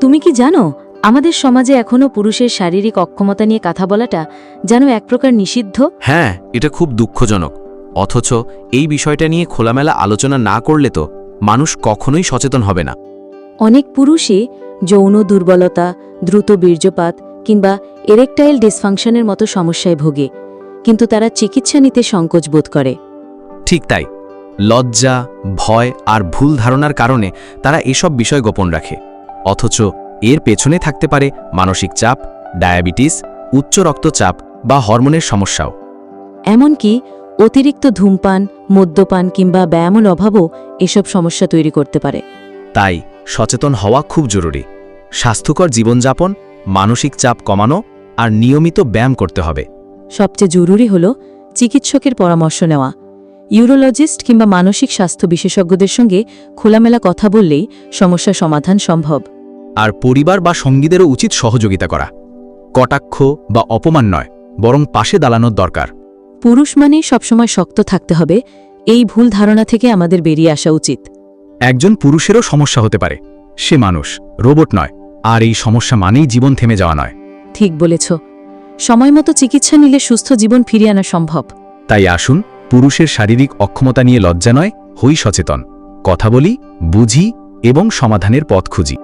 তুমি কি জানো আমাদের সমাজে এখনও পুরুষের শারীরিক অক্ষমতা নিয়ে কথা বলাটা যেন এক প্রকার নিষিদ্ধ? হ্যাঁ এটা খুব দুঃখজনক। অথচ এই বিষয়টা নিয়ে খোলামেলা আলোচনা না করলে তো মানুষ কখনোই সচেতন হবে না। অনেক পুরুষই যৌন দুর্বলতা দ্রুত বীর্যপাত কিংবা এরেকটাইল ডিসফাংশনের মতো সমস্যায় ভোগে কিন্তু তারা চিকিৎসা নিতে সংকোচ বোধ করে। ঠিক তাই। লজ্জা ভয় আর ভুল ধারণার কারণে তারা এসব বিষয় গোপন রাখে। অথচ এর পেছনে থাকতে পারে মানসিক চাপ ডায়াবেটিস উচ্চ রক্তচাপ বা হরমোনের সমস্যাও। এমনকি অতিরিক্ত ধূমপান মদ্যপান কিংবা ব্যায়ামের অভাবও এসব সমস্যা তৈরি করতে পারে। তাই সচেতন হওয়া খুব জরুরি। স্বাস্থ্যকর জীবনযাপন মানসিক চাপ কমানো আর নিয়মিত ব্যায়াম করতে হবে। সবচেয়ে জরুরি হল চিকিৎসকের পরামর্শ নেওয়া। ইউরোলজিস্ট কিংবা মানসিক স্বাস্থ্য বিশেষজ্ঞদের সঙ্গে খোলামেলা কথা বললেই সমস্যা সমাধান সম্ভব। আর পরিবার বা সঙ্গীদেরও উচিত সহযোগিতা করা। কটাক্ষ বা অপমান নয় বরং পাশে দাঁড়ানোর দরকার। পুরুষ মানেই সবসময় শক্ত থাকতে হবে এই ভুল ধারণা থেকে আমাদের বেরিয়ে আসা উচিত। একজন পুরুষেরও সমস্যা হতে পারে সে মানুষ রোবট নয় আর এই সমস্যা মানেই জীবন থেমে যাওয়া নয়। ঠিক বলেছ। সময়মতো চিকিৎসা নিলে সুস্থ জীবন ফিরিয়ে আনা সম্ভব। তাই আসুন পুরুষের শারীরিক অক্ষমতা নিয়ে লজ্জা নয়, হই সচেতন। কথা বলি, বুঝি এবং সমাধানের পথ খুঁজি।